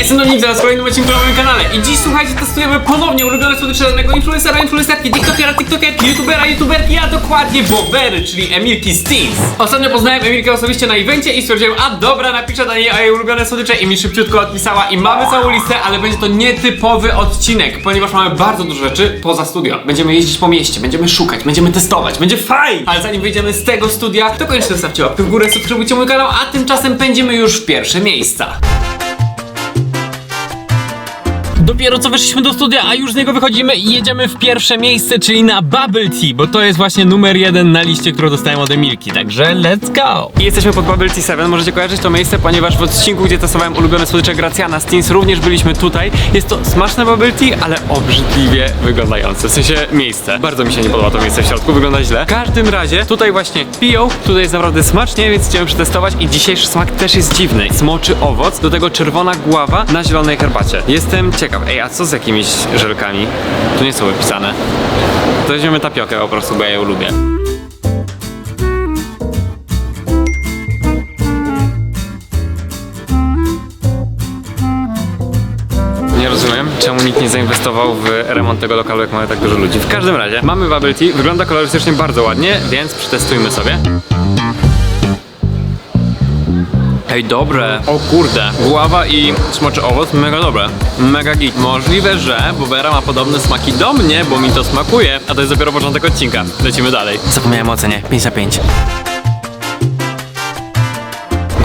jestem Dominik, w kolejnym odcinku na moim kanale i dziś słuchajcie, testujemy ponownie ulubione słodycze danego influencera, influencerki, tiktokera, tiktokerki, youtubera, youtuberki, a dokładnie bobery, czyli Emilki Steens. Ostatnio poznałem Emilkę osobiście na evencie i stwierdziłem, a dobra, napiszę na niej o jej ulubione słodycze i mi szybciutko odpisała i mamy całą listę, ale będzie to nietypowy odcinek, ponieważ mamy bardzo dużo rzeczy poza studio. Będziemy jeździć po mieście, będziemy szukać, będziemy testować, będzie fajnie! Ale zanim wyjdziemy z tego studia, to koniecznie zostawcie łapkę w górę, subskrybujcie mój kanał, a tymczasem pędzimy już w pierwsze miejsca. Dopiero co weszliśmy do studia, a już z niego wychodzimy i jedziemy w pierwsze miejsce, czyli na Bubble Tea, bo to jest właśnie numer jeden na liście, którą dostałem od Emilki, także let's go! Jesteśmy pod Bubble Tea 7, możecie kojarzyć to miejsce, ponieważ w odcinku, gdzie testowałem ulubione słodycze Gracjana z również byliśmy tutaj. Jest to smaczne Bubble Tea, ale obrzydliwie wyglądające, w sensie miejsce. Bardzo mi się nie podoba to miejsce w środku, wygląda źle. W każdym razie, tutaj właśnie piją, tutaj jest naprawdę smacznie, więc chciałem przetestować i dzisiejszy smak też jest dziwny. Smoczy owoc, do tego czerwona gława na zielonej herbacie. Jestem ciekaw, ej, a co z jakimiś żelkami? Tu nie są wypisane. To weźmiemy tapiokę po prostu, bo ja ją lubię. Nie rozumiem, czemu nikt nie zainwestował w remont tego lokalu, jak mamy tak dużo ludzi. W każdym razie, mamy bubble tea, wygląda kolorystycznie bardzo ładnie, więc przetestujmy sobie. Ej, dobre. O kurde. Gława i smoczy owoc, mega dobre. Mega git. Możliwe, że Bobera ma podobne smaki do mnie, bo mi to smakuje, a to jest dopiero początek odcinka. Lecimy dalej. Zapomniałem o ocenie. 5 na 5.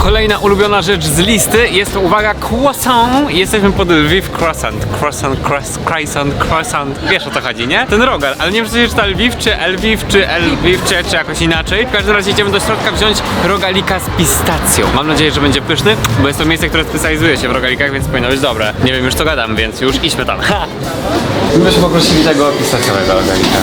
Kolejna ulubiona rzecz z listy jest to, uwaga, croissant. Jesteśmy pod Lviv croissant. Croissant, croissant, croissant, croissant. Wiesz o co chodzi, nie? Ten rogal, ale nie wiem, czy to się czyta Lviv, czy Elviv, czy Elviv, czy, czy jakoś inaczej. W każdym razie idziemy do środka wziąć rogalika z pistacją. Mam nadzieję, że będzie pyszny, bo jest to miejsce, które specjalizuje się w rogalikach, więc powinno być dobre. Nie wiem już co gadam, więc już idźmy tam. Ha! Myśmy poprosili tego pistacjowego rogalika.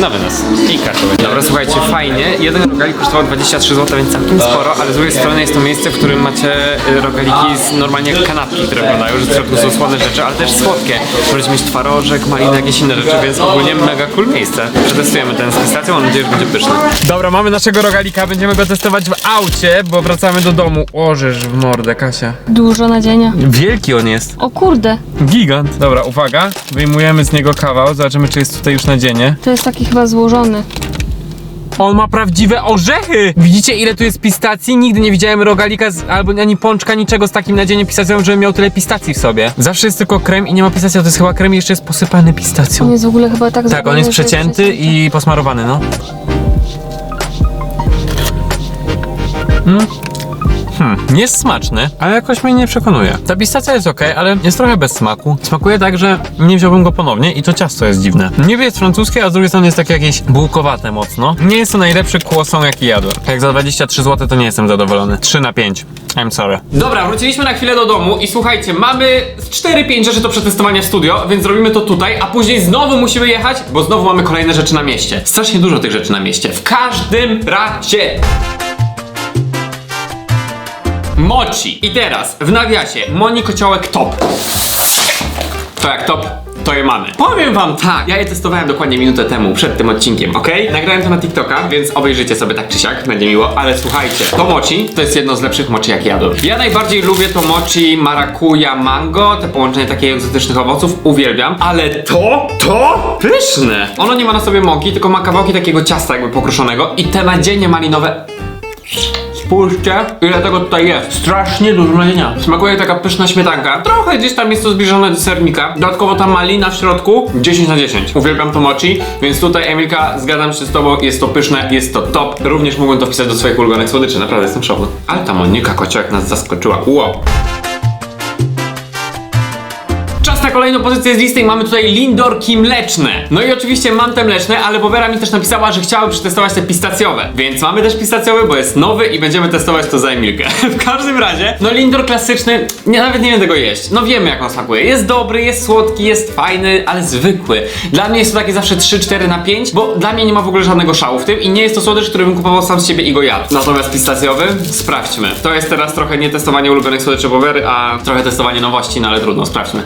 Na wynos. I kartowy. Dobra, słuchajcie, fajnie. Jeden rogalik kosztował 23 zł, więc całkiem sporo, ale z drugiej strony jest to miejsce, w którym macie y, rogaliki z normalnie kanapki, które wyglądają, że w środku są słone rzeczy, ale też słodkie. Możecie mieć twarożek, maliny, jakieś inne rzeczy, więc ogólnie mega cool miejsce. Przetestujemy ten z pistacją, mam nadzieję, że będzie pyszny. Dobra, mamy naszego rogalika, będziemy go testować w aucie, bo wracamy do domu. Ożeż w mordę, Kasia. Dużo nadzienia. Wielki on jest. O kurde, Gigant. Dobra, uwaga. Wyjmujemy z niego kawał, zobaczymy, czy jest tutaj już nadzienie. to jest taki chyba złożony. On ma prawdziwe orzechy! Widzicie ile tu jest pistacji? Nigdy nie widziałem rogalika z, albo ani pączka, niczego z takim nadzieniem pistacją, żeby miał tyle pistacji w sobie. Zawsze jest tylko krem i nie ma pistacji, a to jest chyba krem i jeszcze jest posypany On pistacją. jest w ogóle chyba tak Tak, on zrobiony, jest że przecięty i posmarowany, no. Mm. Hmm, jest smaczny, ale jakoś mnie nie przekonuje. Ta pistacja jest ok, ale jest trochę bez smaku. Smakuje tak, że nie wziąłbym go ponownie i to ciasto jest dziwne. Niby jest francuskie, a z drugiej strony jest takie jakieś bułkowate mocno. Nie jest to najlepszy croissant jaki jadłem. Jak za 23 zł to nie jestem zadowolony. 3 na 5. I'm sorry. Dobra, wróciliśmy na chwilę do domu i słuchajcie, mamy z 4-5 rzeczy do przetestowania w studio, więc zrobimy to tutaj, a później znowu musimy jechać, bo znowu mamy kolejne rzeczy na mieście. Strasznie dużo tych rzeczy na mieście. W każdym razie. Mochi. I teraz w nawiasie Moni Kociołek top. To jak top, to je mamy. Powiem wam tak, ja je testowałem dokładnie minutę temu, przed tym odcinkiem, ok? Nagrałem to na TikToka, więc obejrzyjcie sobie tak czy siak, będzie miło, ale słuchajcie, to mochi to jest jedno z lepszych mochi jak jadłem. Ja najbardziej lubię to mochi marakuja mango, te połączenie takich egzotycznych owoców, uwielbiam, ale to, to pyszne! Ono nie ma na sobie mąki, tylko ma kawałki takiego ciasta jakby pokruszonego i te nadzienie malinowe Spójrzcie, ile tego tutaj jest. Strasznie dużo nadzienia. Smakuje taka pyszna śmietanka. Trochę gdzieś tam jest to zbliżone do sernika. Dodatkowo ta malina w środku 10 na 10. Uwielbiam to mochi, więc tutaj Emilka, zgadzam się z tobą, jest to pyszne, jest to top. Również mógłbym to wpisać do swoich ulubionych słodyczy, naprawdę jestem szoku. Ale ta Monika Kociołek nas zaskoczyła. Wow. Kolejną pozycję z listy i mamy tutaj lindorki mleczne. No i oczywiście mam te mleczne, ale Bobera mi też napisała, że chciałaby przetestować te pistacjowe. Więc mamy też pistacjowy, bo jest nowy i będziemy testować to za Emilkę. w każdym razie, no lindor klasyczny, nie, nawet nie wiem tego jeść. No wiemy jak on smakuje. Jest dobry, jest słodki, jest fajny, ale zwykły. Dla mnie jest to takie zawsze 3-4 na 5, bo dla mnie nie ma w ogóle żadnego szału w tym i nie jest to słodycz, który bym kupował sam z siebie i go jadł. Natomiast pistacjowy, sprawdźmy. To jest teraz trochę nie testowanie ulubionych słodyczy Bobery, a trochę testowanie nowości, no ale trudno, sprawdźmy.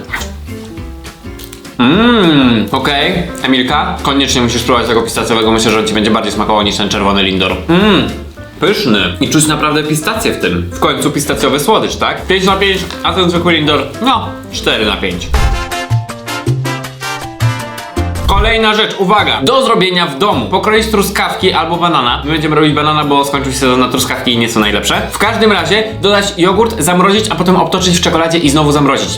Mmm, okej. Emilka, koniecznie musisz spróbować tego pistacjowego. Myślę, że on ci będzie bardziej smakował niż ten czerwony Lindor. Mmm, Pyszny. I czuć naprawdę pistację w tym. W końcu pistacjowy słodycz, tak? 5 na 5, a ten zwykły Lindor, no, 4 na 5. Kolejna rzecz, uwaga! Do zrobienia w domu. Pokroić truskawki albo banana. My będziemy robić banana, bo skończył się sezon na truskawki i nie są najlepsze. W każdym razie dodać jogurt, zamrozić, a potem obtoczyć w czekoladzie i znowu zamrozić.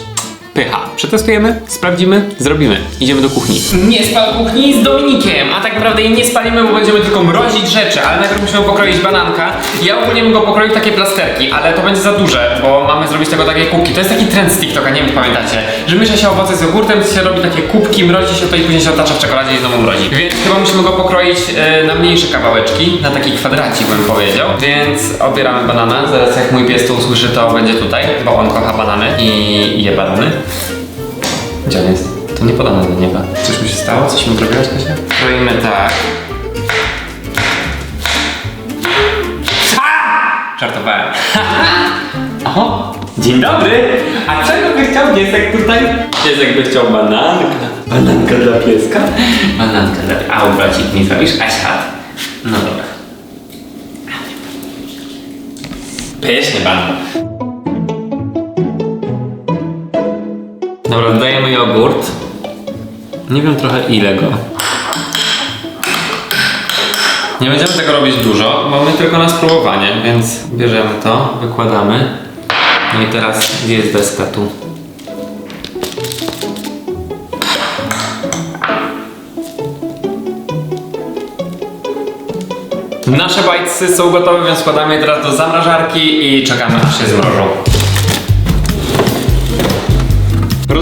Pycha. Przetestujemy, sprawdzimy, zrobimy. Idziemy do kuchni. Nie spal kuchni z Dominikiem, a tak naprawdę jej nie spalimy, bo będziemy tylko mrozić rzeczy, ale najpierw musimy pokroić bananka. Ja ogólnie bym go pokroił w takie plasterki, ale to będzie za duże, bo mamy zrobić tego takie kubki. To jest taki trend z TikToka, nie wiem czy pamiętacie, że miesza się owoce z jogurtem, się robi takie kubki, mrozi się to i później się otacza w czekoladzie i znowu mrozi. Więc chyba musimy go pokroić e, na mniejsze kawałeczki, na taki kwadracik bym powiedział. Więc obieramy banana, zaraz jak mój pies to usłyszy, to będzie tutaj, bo on kocha banany i je banany. Gdzie on jest? To nie podane do nieba. Coś mu się stało? Coś mu zrobiłaś, Kasia? Kroimy tak. Ha! Żartowałem. Oho, dzień dobry! A czego by chciał piesek tutaj? Piesek by chciał bananka. Bananka dla pieska? Bananka dla... A ubracik mi zrobisz? Asia? No dobra. Pyszny banan. Dobra, jogurt. Nie wiem trochę ile go. Nie będziemy tego robić dużo, mamy tylko na spróbowanie, więc bierzemy to, wykładamy. No i teraz jest deska tu? Nasze bajcy są gotowe, więc wkładamy je teraz do zamrażarki i czekamy aż się zmrożą.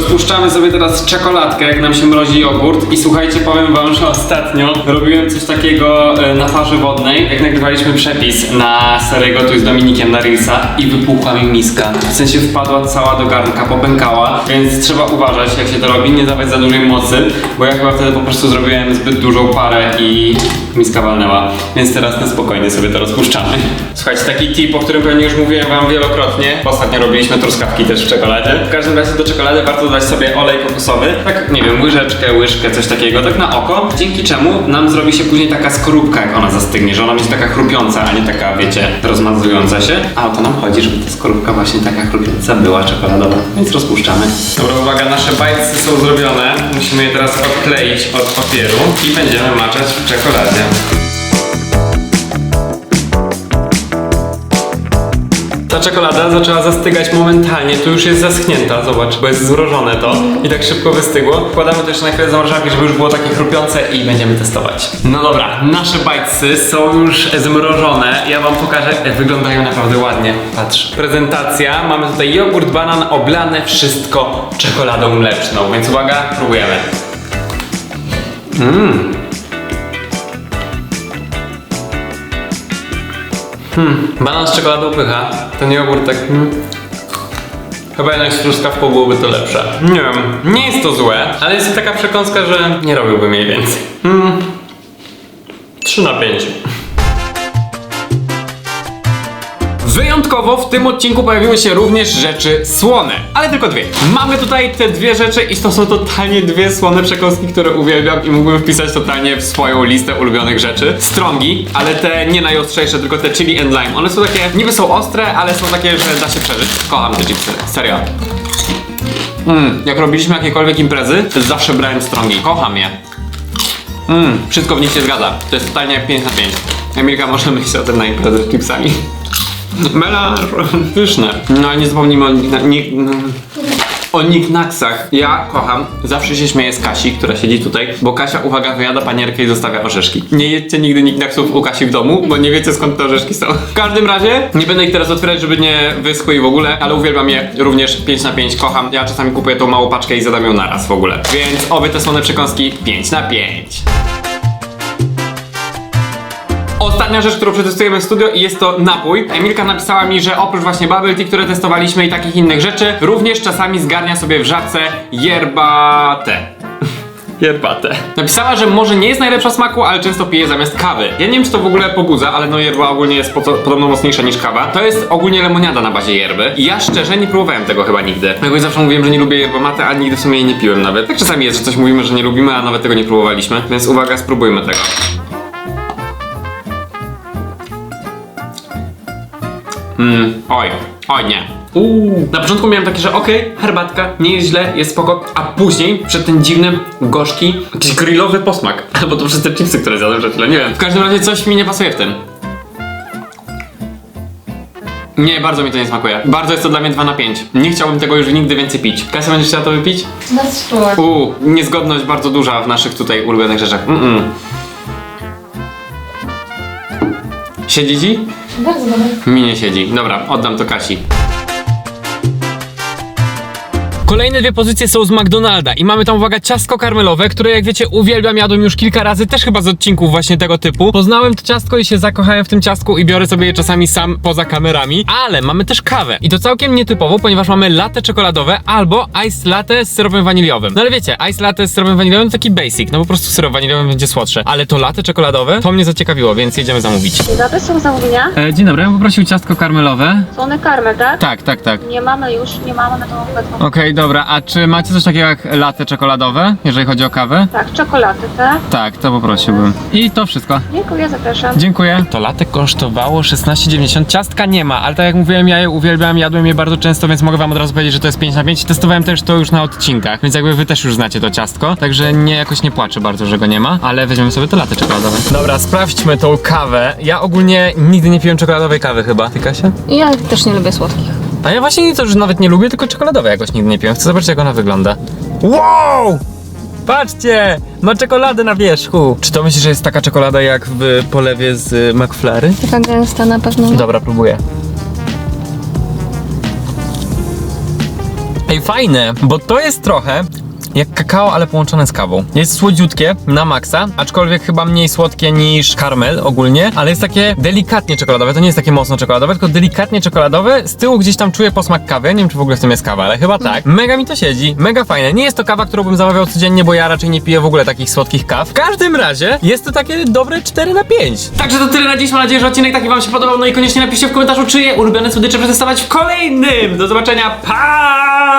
Rozpuszczamy sobie teraz czekoladkę, jak nam się mrozi jogurt. I słuchajcie, powiem wam, że ostatnio robiłem coś takiego e, na farze wodnej, jak nagrywaliśmy przepis na Serego, tu z Dominikiem na Reelsa i wypuchła mi miska. W sensie wpadła cała do garnka, popękała, więc trzeba uważać, jak się to robi, nie dawać za dużej mocy, bo ja chyba wtedy po prostu zrobiłem zbyt dużą parę i miska walnęła. Więc teraz na spokojnie sobie to rozpuszczamy. Słuchajcie, taki tip, o którym pewnie już mówiłem wam wielokrotnie. Ostatnio robiliśmy truskawki też w czekoladzie. W każdym razie do czekolady warto dodać sobie olej kokosowy. Tak, nie wiem, łyżeczkę, łyżkę, coś takiego, tak na oko. Dzięki czemu nam zrobi się później taka skorupka, jak ona zastygnie, że ona będzie taka chrupiąca, a nie taka, wiecie, rozmazująca się. A o to nam chodzi, żeby ta skorupka właśnie taka chrupiąca była czekoladowa. Więc rozpuszczamy. Dobra, uwaga, nasze bajcy są zrobione. Musimy je teraz odkleić od papieru i będziemy maczać w czekoladzie. Ta czekolada zaczęła zastygać momentalnie, tu już jest zaschnięta, zobacz, bo jest zmrożone to i tak szybko wystygło. Wkładamy też na chwilę zamrażarki, żeby już było takie chrupiące i będziemy testować. No dobra, nasze bajcy są już zmrożone. Ja wam pokażę, wyglądają naprawdę ładnie. Patrz. Prezentacja, mamy tutaj jogurt, banan, oblane wszystko czekoladą mleczną, więc uwaga, próbujemy. Banan z czekoladą pycha. Ten jogurt tak... Mm. Chyba jednak z truskawką byłoby to lepsze. Nie wiem, nie jest to złe, ale jest to taka przekąska, że nie robiłbym jej więcej. Mm. 3 na 5. Wyjątkowo w tym odcinku pojawiły się również rzeczy słone, ale tylko dwie. Mamy tutaj te dwie rzeczy i to są totalnie dwie słone przekąski, które uwielbiam i mógłbym wpisać totalnie w swoją listę ulubionych rzeczy. Strongi, ale te nie najostrzejsze, tylko te chili and lime. One są takie, niby są ostre, ale są takie, że da się przeżyć. Kocham te chipsy, serio. Mm, jak robiliśmy jakiekolwiek imprezy, to zawsze brałem strongi. Kocham je. Mm, wszystko w nich się zgadza. To jest totalnie 5 na 5. Emilka może myśleć o tym na imprezę z chipsami. Melanż. Pyszne. No ale nie zapomnijmy o, nik- o niknaksach. Ja kocham, zawsze się śmieję z Kasi, która siedzi tutaj, bo Kasia, uwaga, wyjada panierkę i zostawia orzeszki. Nie jedźcie nigdy niknaksów u Kasi w domu, bo nie wiecie skąd te orzeszki są. W każdym razie, nie będę ich teraz otwierać, żeby nie wyschły i w ogóle, ale uwielbiam je również 5 na 5, kocham. Ja czasami kupuję tą małą paczkę i zadam ją naraz w ogóle. Więc obie te słone przekąski 5 na 5. Ostatnia rzecz, którą przetestujemy w studio i jest to napój. Emilka napisała mi, że oprócz właśnie bubble tea, które testowaliśmy i takich innych rzeczy, również czasami zgarnia sobie w żabce yerbatę. Yerbatę. Napisała, że może nie jest najlepsza smaku, ale często pije zamiast kawy. Ja nie wiem, czy to w ogóle pobudza, ale no yerba ogólnie jest po- podobno mocniejsza niż kawa. To jest ogólnie lemoniada na bazie yerby. I ja szczerze nie próbowałem tego chyba nigdy. Jakoś zawsze mówiłem, że nie lubię yerba a nigdy w sumie jej nie piłem nawet. Tak czasami jest, że coś mówimy, że nie lubimy, a nawet tego nie próbowaliśmy. Więc uwaga, spróbujmy tego. Mm, oj, oj nie. Uuu. Na początku miałem takie, że okej, herbatka, nie jest źle, jest spoko, a później przed ten dziwny, gorzki, jakiś grillowy posmak. Albo to przez te chipsy, które zjadłem przed chwilą, nie wiem. W każdym razie coś mi nie pasuje w tym. Nie, bardzo mi to nie smakuje. Bardzo jest to dla mnie 2 na 5. Nie chciałbym tego już nigdy więcej pić. Kasia, będziesz chciała to wypić? Bez spróbować. Uuu, niezgodność bardzo duża w naszych tutaj ulubionych rzeczach. Mm -mm. Siedzi ci? Bardzo dobre. Mi nie siedzi. Dobra, oddam to Kasi. Kolejne dwie pozycje są z McDonalda i mamy tam, uwaga, ciastko karmelowe, które jak wiecie uwielbiam, jadłem już kilka razy, też chyba z odcinków właśnie tego typu. Poznałem to ciastko i się zakochałem w tym ciastku i biorę sobie je czasami sam poza kamerami, ale mamy też kawę i to całkiem nietypowo, ponieważ mamy latte czekoladowe albo ice latte z syropem waniliowym. No ale wiecie, ice latte z syropem waniliowym to taki basic, no po prostu syrop waniliowy będzie słodsze, ale to latte czekoladowe to mnie zaciekawiło, więc jedziemy zamówić. Dzień dobry, są zamówienia? E, dzień dobry, ja bym poprosił ciastko karmelowe. Słony karmel, tak? Tak, tak, tak. Nie mamy już, nie mamy na tą obecną. Okej, dobra, a czy macie coś takiego jak latte czekoladowe, jeżeli chodzi o kawę? Tak, czekolady, tak? Tak, to poprosiłbym. I to wszystko. Dziękuję, zapraszam. Dziękuję. To latte kosztowało 16,90. Ciastka nie ma, ale tak jak mówiłem, ja je uwielbiam, jadłem je bardzo często, więc mogę wam od razu powiedzieć, że to jest 5 na 5. Testowałem też to już na odcinkach, więc jakby wy też już znacie to ciastko, także nie jakoś nie płaczę bardzo, że go nie ma, ale weźmiemy sobie to latte czekoladowe. Dobra, sprawdźmy tą kawę. Ja ogólnie nigdy nie piłem czekoladowej kawy chyba. Ty Kasia? Ja też nie lubię słodkich. A ja właśnie to już nawet nie lubię, tylko czekoladowe jakoś nigdy nie piłem. Chcę zobaczyć jak ona wygląda. Wow! Patrzcie! Ma czekoladę na wierzchu! Czy to myślisz, że jest taka czekolada jak w polewie z y, McFlurry? Taka gęsta na pewno. Dobra, próbuję. Ej, fajne, bo to jest trochę jak kakao, ale połączone z kawą. Jest słodziutkie na maksa, aczkolwiek chyba mniej słodkie niż karmel ogólnie, ale jest takie delikatnie czekoladowe. To nie jest takie mocno czekoladowe, tylko delikatnie czekoladowe. Z tyłu gdzieś tam czuję posmak kawy. Nie wiem, czy w ogóle w tym jest kawa, ale chyba tak. Mega mi to siedzi, mega fajne. Nie jest to kawa, którą bym zamawiał codziennie, bo ja raczej nie piję w ogóle takich słodkich kaw. W każdym razie jest to takie dobre 4 na 5. Także to tyle na dziś. Mam nadzieję, że odcinek taki wam się podobał. No i koniecznie napiszcie w komentarzu, czyje ulubione słodycze przetestować w kolejnym. Do zobaczenia. Pa!